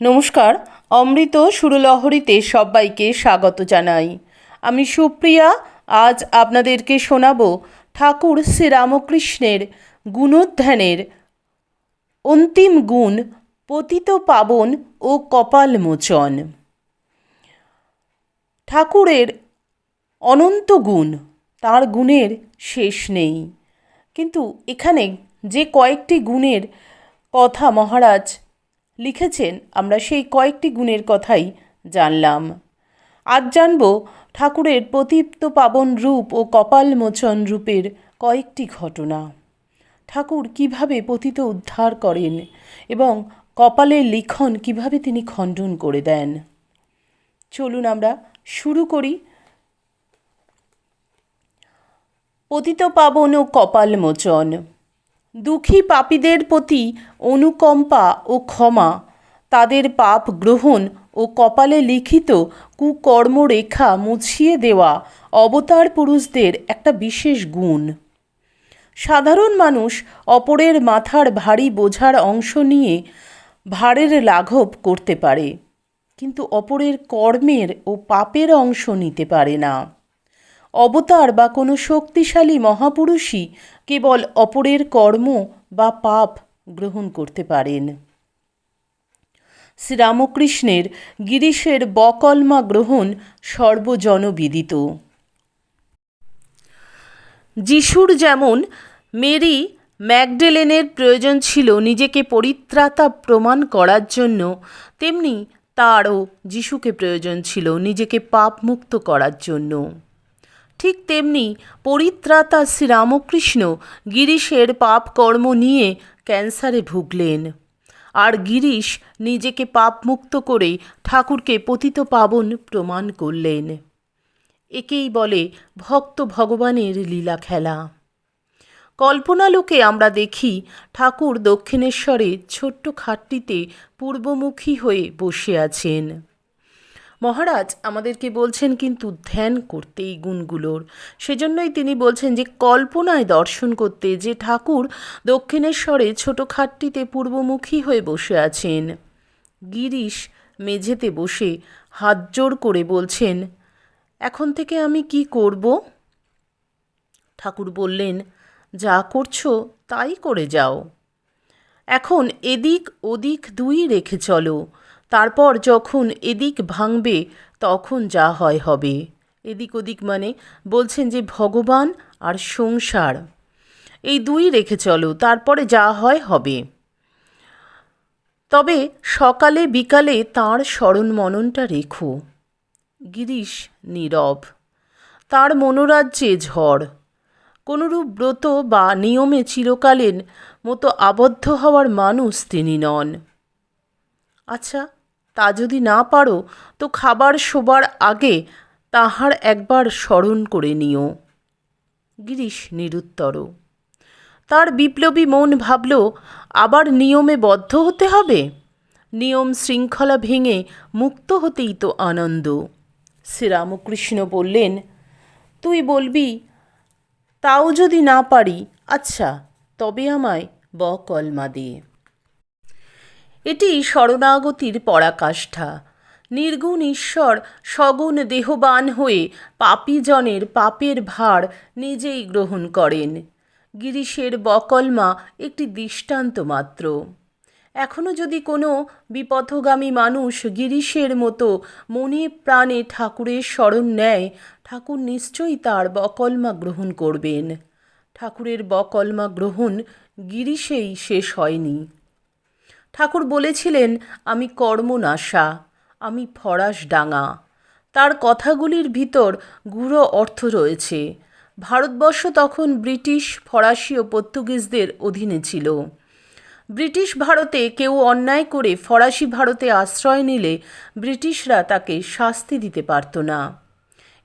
নমস্কার, অমৃত সুরলহরীতে সবাইকে স্বাগত জানাই। আমি সুপ্রিয়া, আজ আপনাদেরকে শোনাবো ঠাকুর শ্রীরামকৃষ্ণের গুণোধ্যানের অন্তিম গুণ পতিত পাবন ও কপাল মোচন ঠাকুরের অনন্ত গুণ, তার গুণের শেষ নেই। কিন্তু এখানে যে কয়েকটি গুণের কথা মহারাজ লিখেছেন, আমরা সেই কয়েকটি গুণের কথাই জানলাম। আজ জানব ঠাকুরের প্রতীপ্ত পাবন রূপ ও কপাল মোচন রূপের কয়েকটি ঘটনা। ঠাকুর কীভাবে পতিত উদ্ধার করেন এবং কপালের লিখন কীভাবে তিনি খণ্ডন করে দেন? চলুন আমরা শুরু করি পতিত পাবন ও কপাল মোচন। দুঃখী পাপীদের প্রতি অনুকম্পা ও ক্ষমা, তাদের পাপ গ্রহণ ও কপালে লিখিত কুকর্মরেখা মুছিয়ে দেওয়া অবতার পুরুষদের একটা বিশেষ গুণ। সাধারণ মানুষ অপরের মাথার ভারী বোঝার অংশ নিয়ে ভারের লাঘব করতে পারে, কিন্তু অপরের কর্মের ও পাপের অংশ নিতে পারে না। অবতার বা কোনো শক্তিশালী মহাপুরুষই কেবল অপরের কর্ম বা পাপ গ্রহণ করতে পারেন। শ্রীরামকৃষ্ণের গিরিশের বকলমা গ্রহণ সর্বজনবিদিত। যিশুর যেমন মেরি ম্যাকডেলেনের প্রয়োজন ছিল নিজেকে পরিত্রাতা প্রমাণ করার জন্য, তেমনি তারও যিশুকে প্রয়োজন ছিল নিজেকে পাপমুক্ত করার জন্য। ঠিক তেমনি পরিত্রাতা শ্রীরামকৃষ্ণ গিরিশের পাপ কর্ম নিয়ে ক্যান্সারে ভুগলেন। আর গিরিশ নিজেকে পাপমুক্ত করে ঠাকুরকে পতিত পাবন প্রমাণ করলেন। একেই বলে ভক্ত ভগবানের লীলা খেলা। কল্পনালোকে আমরা দেখি ঠাকুর দক্ষিণেশ্বরে ছোট্ট খাটটিতে পূর্বমুখী হয়ে বসে আছেন। মহারাজ, আমাদেরকে বলছেন কিন্তু ধ্যান করতে এই গুণগুলোর। সেজন্যই তিনি বলছেন যে, কল্পনায় দর্শন করতে যে ঠাকুর দক্ষিণেশ্বরে ছোট খাটটিতে পূর্বমুখী হয়ে বসে আছেন। গিরিশ মেঝেতে বসে হাত জোড় করে বলছেন, এখন থেকে আমি কি করব? ঠাকুর বললেন, যা করছ তাই করে যাও। এখন এদিক ওদিক দুই রেখে চলো। তারপর যখন এদিক ভাঙবে, তখন যা হয় হবে। এদিক ওদিক মানে বলছেন যে ভগবান আর সংসার। এই দুই রেখে চলো, তারপরে যা হয় হবে। তবে সকালে বিকালে তাঁর স্মরণ মননটা রেখো। গিরিশ নীরব, তার মনোরাজ্যে ঝড়। কোনরূপ ব্রত বা নিয়মে চিরকালীন মতো আবদ্ধ হওয়ার মানুষ তিনি নন। আচ্ছা তা যদি না পারো, তো খাবার শোবার আগে তাহার একবার স্মরণ করে নিও। গিরিশ নিরুত্তর। তার বিপ্লবী মন ভাবল, আবার নিয়মে বদ্ধ হতে হবে? নিয়ম শৃঙ্খলা ভেঙে মুক্ত হতেই তো আনন্দ। শ্রীরামকৃষ্ণ বললেন, তুই বলবি, তাও যদি না পারি আচ্ছা তবে আমায় ব কলমা দিয়ে এটি শরণাগতির পরাকাষ্ঠা। নির্গুণ ঈশ্বর সগুণ দেহবান হয়ে পাপীজনের পাপের ভার নিজেই গ্রহণ করেন। গিরিশের বকলমা একটি দৃষ্টান্ত মাত্র। এখনও যদি কোনো বিপথগামী মানুষ গিরিশের মতো মনে প্রাণে ঠাকুরের স্মরণ নেয়, ঠাকুর নিশ্চয়ই তার বকলমা গ্রহণ করবেন। ঠাকুরের বকলমা গ্রহণ গিরিশেই শেষ হয়নি। ঠাকুর বলেছিলেন, আমি কর্মনাশা, আমি ফরাস ডাঙা। তার কথাগুলির ভিতর গূঢ় অর্থ রয়েছে। ভারতবর্ষ তখন ব্রিটিশ, ফরাসি ও পর্তুগিজদের অধীনে ছিল। ব্রিটিশ ভারতে কেউ অন্যায় করে ফরাসি ভারতে আশ্রয় নিলে ব্রিটিশরা তাকে শাস্তি দিতে পারত না।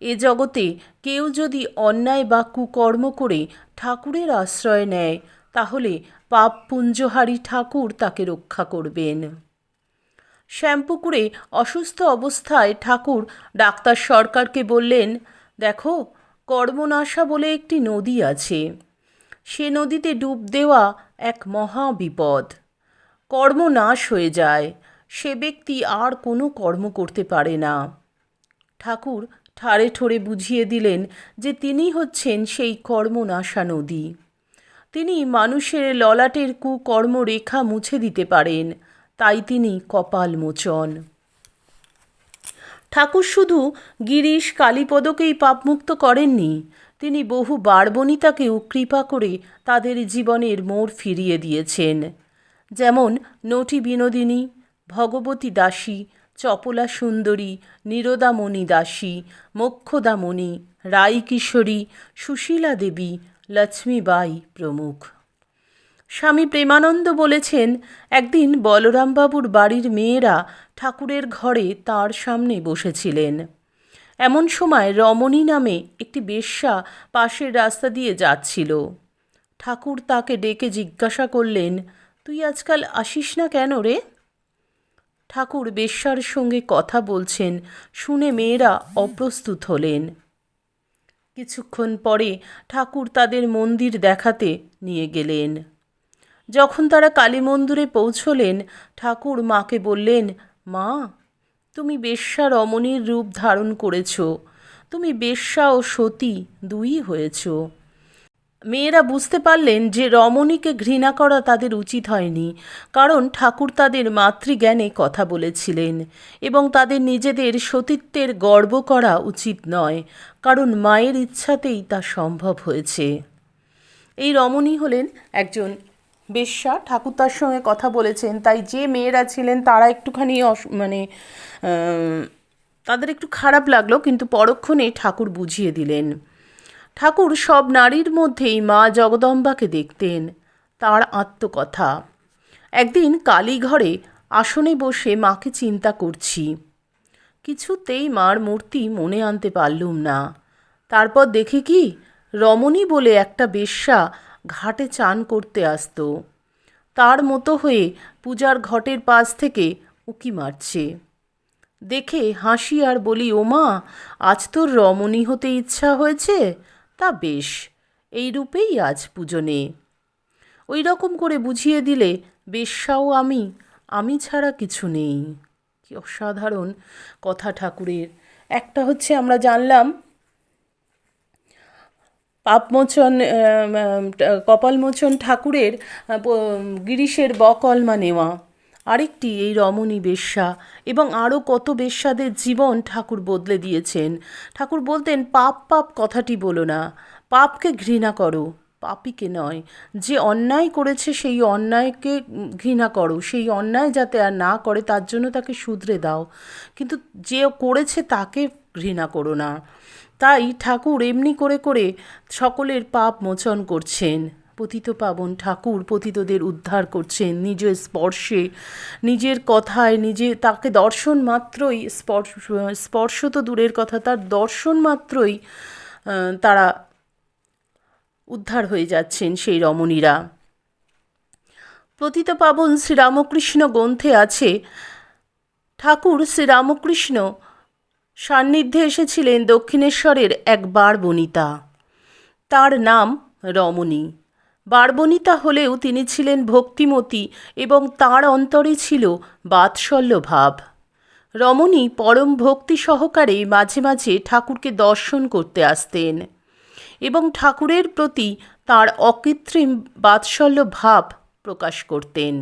এ জগতে কেউ যদি অন্যায় বা কুকর্ম করে ঠাকুরের আশ্রয় নেয় তাহলে পাপ পুঞ্জহারী ঠাকুর তাকে রক্ষা করবেন। শ্যামপুকুরে অসুস্থ অবস্থায় ঠাকুর ডাক্তার সরকারকে বললেন, দেখো, কর্মনাশা বলে একটি নদী আছে। সে নদীতে ডুব দেওয়া এক মহা বিপদ। কর্ম নাশ হয়ে যায়। সে ব্যক্তি আর কোনো কর্ম করতে পারে না। ঠাকুর ঠাড়ে ঠোড়ে বুঝিয়ে দিলেন যে তিনি হচ্ছেন সেই কর্মনাশা নদী। তিনি মানুষের ললাটের কুকর্ম রেখা মুছে দিতে পারেন, তাই তিনি কপাল মোচন। ঠাকুর শুধু গিরিশ কালীপদকেই পাপমুক্ত করেননি, তিনি বহু বারবনিতাকেও কৃপা করে তাদের জীবনের মোড় ফিরিয়ে দিয়েছেন। যেমন নটি বিনোদিনী, ভগবতী দাসী, চপলা সুন্দরী, নীরদামণি দাসী, মোক্ষদামণি, রায়কিশোরী, সুশীলা দেবী লক্ষ্মীবাই প্রমুখ। স্বামী প্রেমানন্দ বলেছেন, একদিন বলরামবাবুর বাড়ির মেয়েরা ঠাকুরের ঘরে তার সামনে বসেছিলেন। এমন সময় রমণী নামে একটি বেশ্যা পাশের রাস্তা দিয়ে যাচ্ছিল। ঠাকুর তাকে ডেকে জিজ্ঞাসা করলেন, তুই আজকাল আসিস না কেন রে? ঠাকুর বেশ্যার সঙ্গে কথা বলছেন, শুনে মেয়েরা অপ্রস্তুত হলেন। কিছুক্ষণ পরে ঠাকুর তাদের মন্দির দেখাতে নিয়ে গেলেন। যখন তারা কালী মন্দিরে পৌঁছলেন, ঠাকুর মাকে বললেন, মা, তুমি বেশ্যা রমণীর রূপ ধারণ করেছ। তুমি বেশ্যা ও সতী দুই হয়েছ। মেয়েরা বুঝতে পারলেন যে রমণীকে ঘৃণা করা তাদের উচিত হয়নি, কারণ ঠাকুর তাদের মাতৃজ্ঞানে কথা বলেছিলেন এবং তাদের নিজেদের সতীত্বের গর্ব করা উচিত নয়, কারণ মায়ের ইচ্ছাতেই তা সম্ভব হয়েছে। এই রমণী হলেন একজন বেশ্যা, ঠাকুর তার সঙ্গে কথা বলেছেন, তাই যে মেয়েরা ছিলেন তারা একটুখানি মানে তাদের একটু খারাপ লাগল, কিন্তু পরক্ষণে ঠাকুর বুঝিয়ে দিলেন। ঠাকুর সব নারীর মধ্যেই মা জগদম্বাকে দেখতেন। তার আত্মকথা। একদিন কালীঘরে আসনে বসে মাকে চিন্তা করছি। কিছুতেই মার মূর্তি মনে আনতে পারলুম না। তারপর দেখি কি, রমণী বলে একটা বেশ্যা ঘাটে চান করতে আসতো। তার মতো হয়ে পূজার ঘটের পাশ থেকে উকি মারছে। দেখে হাসি আর বলি, ওমা, আজ তোর রমণী হতে ইচ্ছা হয়েছে? তা বেশ এই রূপেই আজ পূজনে। ওই রকম করে বুঝিয়ে দিলে বেশ্যাও আমি আমি ছাড়া কিছু নেই। কি অসাধারণ কথা ঠাকুরের। একটা হচ্ছে আমরা জানলাম, পাপমোচন কপালমোচন ঠাকুরের গিরিশের বকলমা নেওয়া। আরেকটি এই রমণী বেশ্যা এবং আরও কত বেশ্যাদের জীবন ঠাকুর বদলে দিয়েছেন। ঠাকুর বলতেন, পাপ পাপ কথাটি বলো না। পাপকে ঘৃণা করো। পাপিকে নয়। যে অন্যায় করেছে সেই অন্যায়কে ঘৃণা করো। সেই অন্যায় যাতে আর না করে তার জন্য তাকে শুধরে দাও। কিন্তু যে করেছে তাকে ঘৃণা করো না। তাই ঠাকুর এমনি করে করে সকলের পাপ মোচন করছেন। পতিত পাবন ঠাকুর পতিতদের উদ্ধার করছেন নিজের স্পর্শে, নিজের কথায়, নিজে, তাকে দর্শন মাত্রই স্পর্শ স্পর্শ তো দূরের কথা, তার দর্শন মাত্রই তারা উদ্ধার হয়ে যাচ্ছেন সেই রমণীরা। পতিত পাবন শ্রীরামকৃষ্ণ গ্রন্থে আছে, ঠাকুর, শ্রীরামকৃষ্ণ সান্নিধ্যে এসেছিলেন দক্ষিণেশ্বরের এক বারবনিতা। তার নাম রমণী। বারবনিতা হলেও তিনি ছিলেন ভক্তিমতী এবং তার অন্তরে ছিল বাৎসল্য ভাব রমণী পরম ভক্তি সহকারে মাঝে মাঝে ঠাকুরকে দর্শন করতে আসতেন এবং ঠাকুরের প্রতি তার অকৃত্রিম বাৎসল্য ভাব প্রকাশ করতেন।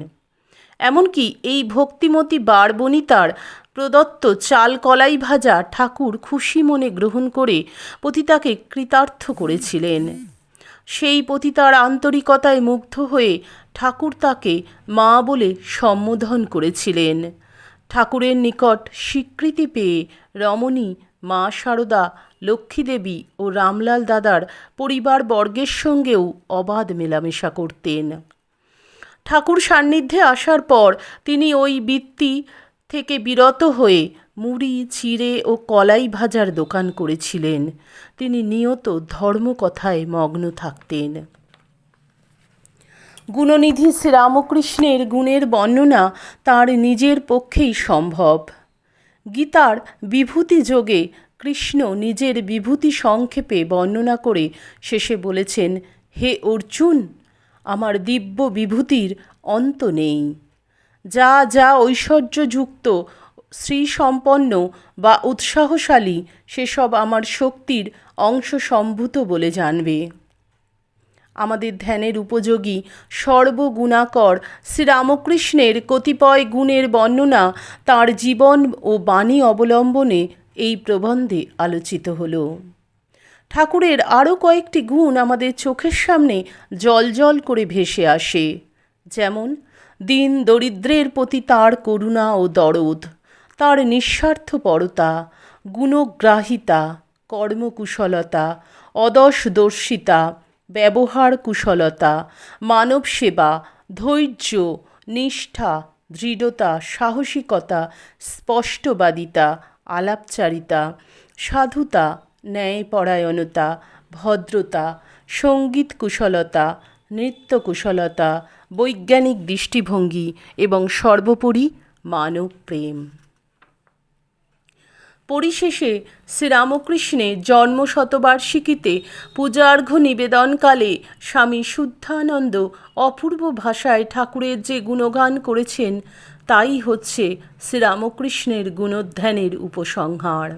এমনকি এই ভক্তিমতী বারবনিতার প্রদত্ত চাল কলাই ভাজা ঠাকুর খুশি মনে গ্রহণ করে পতিতাকে কৃতার্থ করেছিলেন। সেই পতিতার আন্তরিকতায় মুগ্ধ হয়ে ঠাকুর তাকে মা বলে সম্বোধন করেছিলেন। ঠাকুরের নিকট স্বীকৃতি পেয়ে রমণী মা সারদা, লক্ষ্মীদেবী ও রামলাল দাদার পরিবার বর্গের সঙ্গেও অবাধ মেলামেশা করতেন। ঠাকুর সান্নিধ্যে আসার পর তিনি ওই বৃত্তি থেকে বিরত হয়ে মুড়ি চিড়ে ও কলাই ভাজার দোকান করেছিলেন। তিনি নিয়ত ধর্মকথায় মগ্ন থাকতেন। গুণনিধি শ্রীরামকৃষ্ণের গুণের বর্ণনা তার নিজের পক্ষেই সম্ভব। গীতার বিভূতি যোগে কৃষ্ণ নিজের বিভূতি সংক্ষেপে বর্ণনা করে শেষে বলেছেন, হে অর্জুন, আমার দিব্য বিভূতির অন্ত নেই। যা যা ঐশ্বর্যযুক্ত, শ্রীসম্পন্ন বা উৎসাহশালী, সেসব আমার শক্তির অংশ সম্ভূত বলে জানবে। আমাদের ধ্যানের উপযোগী, সর্বগুণাকর শ্রীরামকৃষ্ণের কতিপয় গুণের বর্ণনা তার জীবন ও বাণী অবলম্বনে এই প্রবন্ধে আলোচিত হল। ঠাকুরের আরও কয়েকটি গুণ আমাদের চোখের সামনে জল করে ভেসে আসে। যেমন দিন দরিদ্রের প্রতি তার করুণা ও দরদ, তার নিঃস্বার্থপরতা গুণগ্রাহিতা, কর্মকুশলতা অদশদর্শিতা ব্যবহার কুশলতা, মানব সেবা, ধৈর্য, নিষ্ঠা, দৃঢ়তা, সাহসিকতা, স্পষ্টবাদিতা, আলাপচারিতা, সাধুতা, ন্যায়পরায়ণতা, ভদ্রতা সংগীত কুশলতা নৃত্য কুশলতা বৈজ্ঞানিক দৃষ্টিভঙ্গি এবং সর্বোপরি মানব প্রেম। পরিশেষে শ্রীরামকৃষ্ণের জন্মশতবার্ষিকীতে পূজার্ঘ নিবেদনকালে স্বামী শুদ্ধানন্দ অপূর্ব ভাষায় ঠাকুরের যে গুণগান করেছেন, তাই হচ্ছে শ্রীরামকৃষ্ণের গুণোধ্যানের উপসংহার।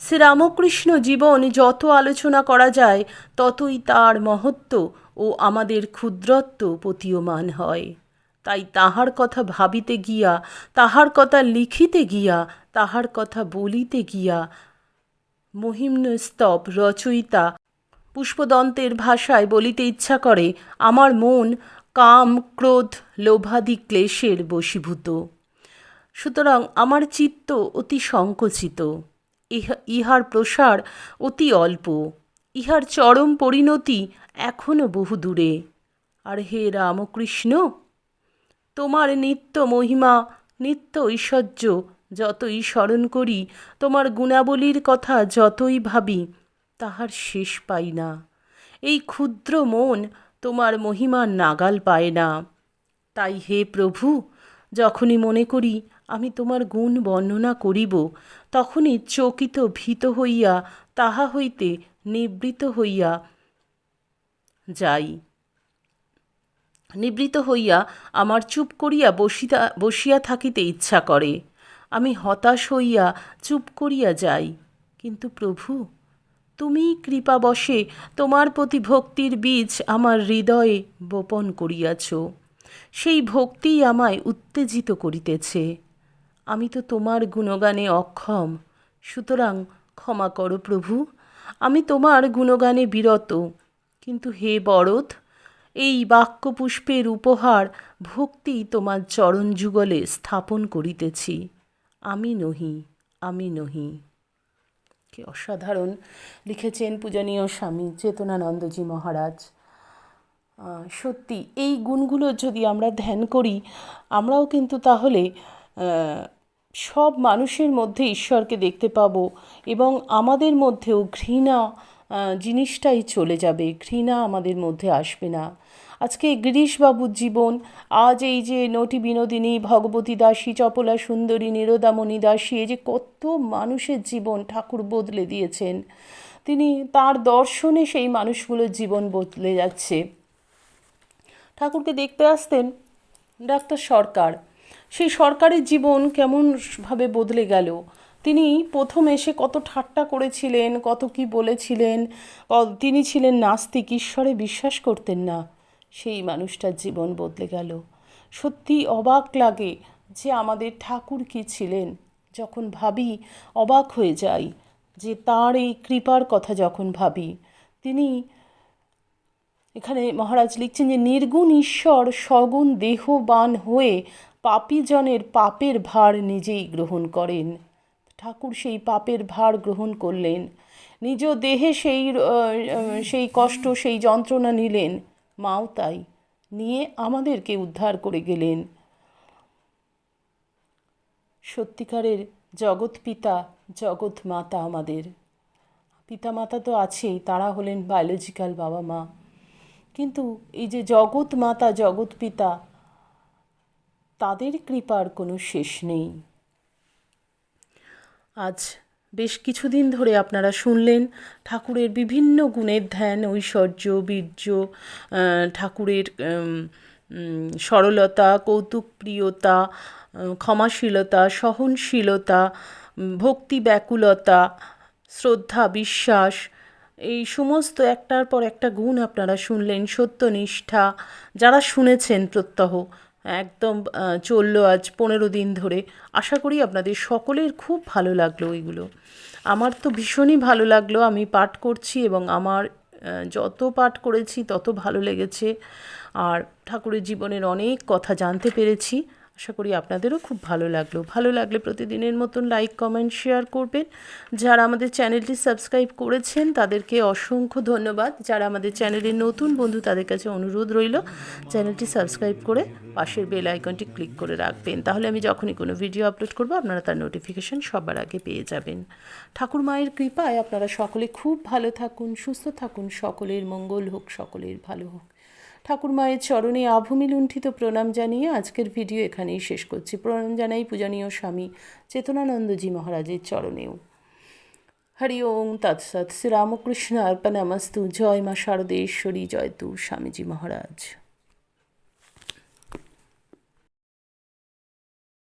শ্রীরামকৃষ্ণ জীবন যত আলোচনা করা যায়, ততই তার মহত্ব ও আমাদের ক্ষুদ্রত্ব প্রতীয়মান হয়। তাই তাহার কথা ভাবিতে গিয়া, তাহার কথা লিখিতে গিয়া, তাহার কথা বলিতে গিয়া মহিম্ন স্তব রচয়িতা পুষ্পদন্তের ভাষায় বলিতে ইচ্ছা করে, আমার মন কাম, ক্রোধ, লোভাদি ক্লেশের বশীভূত। সুতরাং আমার চিত্ত অতি সংকুচিত, ইহা, ইহার প্রসার অতি অল্প। ইহার চরম পরিণতি এখনও বহু দূরে আর হে রামকৃষ্ণ, তোমার নিত্য মহিমা, নিত্য ঐশ্বর্য যতই স্মরণ করি, তোমার গুণাবলীর কথা যতই ভাবি, তাহার শেষ পাই না। এই ক্ষুদ্র মন তোমার মহিমার নাগাল পায় না। তাই হে প্রভু, যখনই মনে করি আমি তোমার গুণ বর্ণনা করিব, তখনই চকিত ভীত হইয়া তাহা হইতে নিবৃত হইয়া যাই। নিবৃত হইয়া আমার চুপ করিয়া বসিতা, বসিয়া থাকিতে ইচ্ছা করে। আমি হতাশ হইয়া চুপ করিয়া যাই। কিন্তু প্রভু তুমি কৃপাবশে তোমার প্রতি ভক্তির বীজ আমার হৃদয়ে বপন করিয়াছ। সেই ভক্তিই আমায় উত্তেজিত করিতেছে। আমি তো তোমার গুণগানে অক্ষম। সুতরাং ক্ষমা করো প্রভু। আমি তোমার গুণগানে বিরত। কিন্তু হে বরদ, এই বাক্যপুষ্পের উপহার ভক্তি তোমার চরণ যুগলে স্থাপন করিতেছি। আমি নহি আমি নহি। কি অসাধারণ লিখেছেন পূজনীয় স্বামী চেতনানন্দজি মহারাজ। সত্যি, এই গুণগুলো যদি আমরা ধ্যান করি, আমরাও কিন্তু তাহলে সব মানুষের মধ্যে ঈশ্বরকে দেখতে পাবো এবং আমাদের মধ্যেও ঘৃণা জিনিসটাই চলে যাবে, ঘৃণা আমাদের মধ্যে আসবে না। আজকে গিরিশবাবুর জীবন, আজ এই যে নটি বিনোদিনী, ভগবতী দাসী, চপলা সুন্দরী, নিরোদামণি দাসী, এই যে কত মানুষের জীবন ঠাকুর বদলে দিয়েছেন। তিনি তার দর্শনে সেই মানুষগুলোর জীবন বদলে যাচ্ছে। ঠাকুরকে দেখতে আসতেন ডাক্তার সরকার। সেই সরকারের জীবন কেমনভাবে বদলে গেল? তিনি প্রথম এসে কত ঠাট্টা করেছিলেন, কত কি বলেছিলেন তিনি ছিলেন নাস্তিক, ঈশ্বরে বিশ্বাস করতেন না। সেই মানুষটার জীবন বদলে গেল। সত্যি অবাক লাগে যে আমাদের ঠাকুর কি ছিলেন। যখন ভাবি অবাক হয়ে যাই যে তার এই কৃপার কথা যখন ভাবি। তিনি এখানে মহারাজ লিখছেন যে, নির্গুণ ঈশ্বর সগুণ দেহবান হয়ে পাপীজনের পাপের ভার নিজেই গ্রহণ করেন। ঠাকুর সেই পাপের ভার গ্রহণ করলেন। নিজ দেহে সেই সেই কষ্ট, সেই যন্ত্রণা নিলেন। মাও তাই নিয়ে আমাদেরকে উদ্ধার করে গেলেন। সত্যিকারের জগৎ পিতা, জগৎ মাতা আমাদের। পিতা মাতা তো আছেই, তারা হলেন বায়োলজিক্যাল বাবা মা কিন্তু এই যে জগৎ মাতা, জগৎ পিতা তাদের কৃপার কোনো শেষ নেই। আজ বেশ কিছুদিন ধরে আপনারা শুনলেন ঠাকুরের বিভিন্ন গুণের ধ্যান, ঐশ্বর্য, বীর্য ঠাকুরের সরলতা, কৌতুকপ্রিয়তা ক্ষমাশীলতা, সহনশীলতা ভক্তি ব্যাকুলতা, শ্রদ্ধা, বিশ্বাস, এই সমস্ত একটার পর একটা গুণ আপনারা শুনলেন, সত্যনিষ্ঠা, যারা শুনেছেন প্রত্যহ। একদম চলল আজ পনেরো দিন ধরে। আশা করি আপনাদের সকলের খুব ভালো লাগল এগুলো। আমার তো ভীষণই ভালো লাগল। আমি পাঠ করছি এবং আমার যত পাঠ করেছি তত ভালো লেগেছে। আর ঠাকুরের জীবনের অনেক কথা জানতে পেরেছি। আশা করি আপনাদেরও খুব ভালো লাগল। ভালো লাগলে প্রতিদিনের মতন লাইক কমেন্ট শেয়ার করবেন। যারা আমাদের চ্যানেলটি সাবস্ক্রাইব করেছেন, তাদেরকে অসংখ্য ধন্যবাদ। যারা আমাদের চ্যানেলের নতুন বন্ধু, তাদের কাছে অনুরোধ রইল চ্যানেলটি সাবস্ক্রাইব করে পাশের বেল আইকনটি ক্লিক করে রাখবেন। তাহলে আমি যখনই কোনো ভিডিও আপলোড করব, আপনারা তার নোটিফিকেশন সবার আগে পেয়ে যাবেন। ঠাকুর মায়ের কৃপায় আপনারা সকলে খুব ভালো থাকুন, সুস্থ থাকুন, সকলের মঙ্গল হোক, সকলের ভালো হোক। ঠাকুর মায়ের চরণে আভূমি লুণ্ঠিত প্রণাম জানিয়ে আজকের ভিডিও এখানেই শেষ করছি। প্রণাম জানাই পূজনীয় স্বামী চেতনানন্দজি মহারাজের চরণেও। হরি ওম তৎসৎ শ্রীরামকৃষ্ণ অর্পণামস্তু। জয় মা শারদেশ্বরী। জয় তু স্বামীজি মহারাজ।